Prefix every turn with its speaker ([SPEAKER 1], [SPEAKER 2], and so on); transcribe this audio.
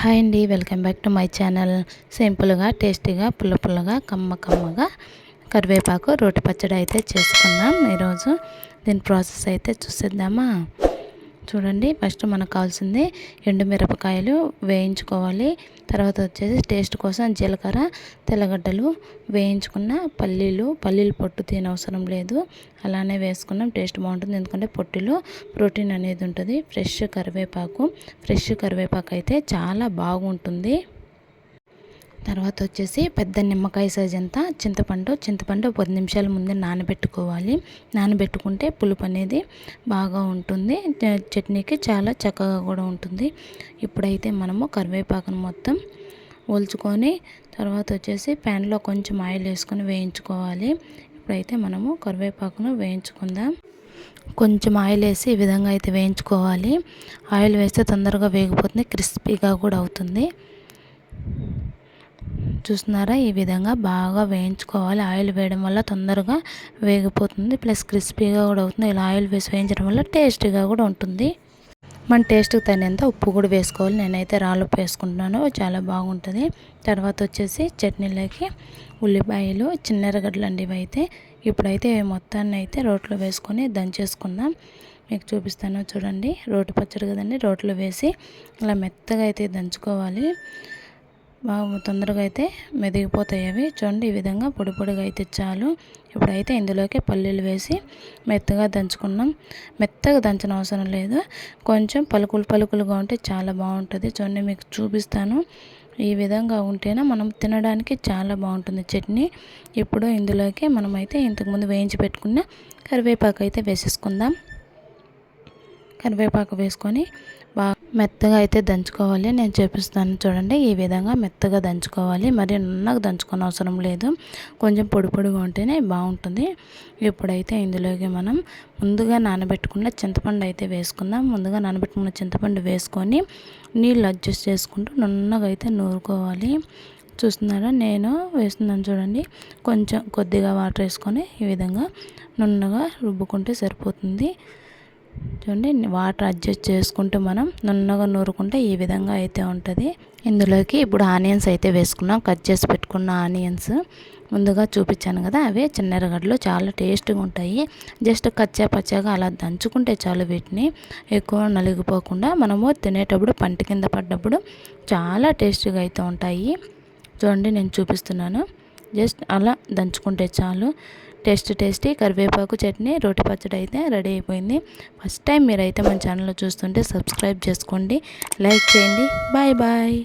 [SPEAKER 1] Hi అండి welcome back to my channel. సింపుల్గా టేస్టీగా పుల్ల పుల్లగా కమ్మ కమ్మగా కరివేపాకు రోటి పచ్చడి అయితే చేసుకుందాం. ఈరోజు దీని ప్రాసెస్ అయితే చూసేద్దామా? చూడండి ఫస్ట్ మనకు కావాల్సింది ఎండుమిరపకాయలు వేయించుకోవాలి. తర్వాత వచ్చేసి టేస్ట్ కోసం జీలకర్ర తెల్లగడ్డలు వేయించుకున్న పల్లీలు పల్లీలు పొట్టు తినవసరం లేదు. అలానే వేసుకున్నాం టేస్ట్ బాగుంటుంది. ఎందుకంటే పొట్టులో ప్రోటీన్ అనేది ఉంటుంది. ఫ్రెష్ కరివేపాకు ఫ్రెష్ కరివేపాకు అయితే చాలా బాగుంటుంది. తర్వాత వచ్చేసి పెద్ద నిమ్మకాయ సైజ్ అంతా చింతపండు చింతపండు పది నిమిషాల ముందే నానబెట్టుకోవాలి. నానబెట్టుకుంటే పులుపు అనేది బాగా ఉంటుంది. చట్నీకి చాలా చక్కగా కూడా ఉంటుంది. ఇప్పుడైతే మనము కరివేపాకును మొత్తం ఒలుచుకొని తర్వాత వచ్చేసి ప్యాన్లో కొంచెం ఆయిల్ వేసుకొని వేయించుకోవాలి. ఇప్పుడైతే మనము కరివేపాకును వేయించుకుందాం. కొంచెం ఆయిల్ వేసి ఈ విధంగా అయితే వేయించుకోవాలి. ఆయిల్ వేస్తే తొందరగా వేగిపోతుంది క్రిస్పీగా కూడా అవుతుంది. చూస్తున్నారా? ఈ విధంగా బాగా వేయించుకోవాలి. ఆయిల్ వేయడం వల్ల తొందరగా వేగిపోతుంది. ప్లస్ క్రిస్పీగా కూడా అవుతుంది. ఇలా ఆయిల్ వేసి వేయించడం వల్ల టేస్టీగా కూడా ఉంటుంది. మన టేస్ట్కి తగినంత ఉప్పు కూడా వేసుకోవాలి. నేనైతే రాళ్ళు వేసుకుంటున్నాను. చాలా బాగుంటుంది. తర్వాత వచ్చేసి చట్నీలోకి ఉల్లిపాయలు చిన్నెరగడ్డలు అండి ఇవైతే అయితే. ఇప్పుడైతే మొత్తాన్ని అయితే రోట్లో వేసుకొని దంచేసుకుందాం. మీకు చూపిస్తాను. చూడండి. రోటి పచ్చడి కదండి. రోట్లో వేసి అలా మెత్తగా అయితే దంచుకోవాలి. బాగా తొందరగా అయితే మెదిగిపోతాయి అవి. చూడండి ఈ విధంగా పొడి పొడిగా అయితే చాలు. ఇప్పుడైతే ఇందులోకి పల్లీలు వేసి మెత్తగా దంచుకున్నాం. మెత్తగా దంచిన అవసరం లేదు. కొంచెం పలుకులు పలుకులుగా ఉంటే చాలా బాగుంటుంది. చూడండి మీకు చూపిస్తాను. ఈ విధంగా ఉంటేనే మనం తినడానికి చాలా బాగుంటుంది చట్నీ. ఇప్పుడు ఇందులోకి మనమైతే ఇంతకుముందు వేయించి పెట్టుకున్న కరివేపాకు అయితే వేసేసుకుందాం. కరివేపాకు వేసుకొని మెత్తగా అయితే దంచుకోవాలి. నేను చూపిస్తాను చూడండి ఈ విధంగా మెత్తగా దంచుకోవాలి. మరి నున్నగా దంచుకోని అవసరం లేదు. కొంచెం పొడి పొడిగా ఉంటేనే బాగుంటుంది. ఇప్పుడైతే ఇందులోకి మనం ముందుగా నానబెట్టుకున్న చింతపండు అయితే వేసుకుందాం. ముందుగా నానబెట్టుకున్న చింతపండు వేసుకొని నీళ్ళు అడ్జస్ట్ చేసుకుంటూ నున్నగా అయితే నూరుకోవాలి. చూస్తున్నారా? నేను వేస్తున్నాను చూడండి. కొంచెం కొద్దిగా వాటర్ వేసుకొని ఈ విధంగా నున్నగా రుబ్బుకుంటే సరిపోతుంది. చూడండి వాటర్ అడ్జస్ట్ చేసుకుంటూ మనం నున్నగా నూరుకుంటే ఈ విధంగా అయితే ఉంటుంది. ఇందులోకి ఇప్పుడు ఆనియన్స్ అయితే వేసుకున్నాం. కట్ చేసి పెట్టుకున్న ఆనియన్స్ ముందుగా చూపించాను కదా అవే చిన్నెరగడ్డలు చాలా టేస్ట్గా ఉంటాయి. జస్ట్ కచ్చా పచ్చాగా అలా దంచుకుంటే చాలు వీటిని. ఎక్కువ నలిగిపోకుండా మనము తినేటప్పుడు పంట కింద పడ్డప్పుడు చాలా టేస్ట్గా అయితే ఉంటాయి. చూడండి నేను చూపిస్తున్నాను. జస్ట్ అలా దంచుకుంటే చాలు. టేస్ట్ టేస్టీ కరివేపాకు చట్నీ రోటి పచ్చడి అయితే రెడీ అయిపోయింది. ఫస్ట్ టైం మీరైతే మన ఛానల్లో చూస్తుంటే సబ్స్క్రైబ్ చేసుకోండి లైక్ చేయండి. Bye bye.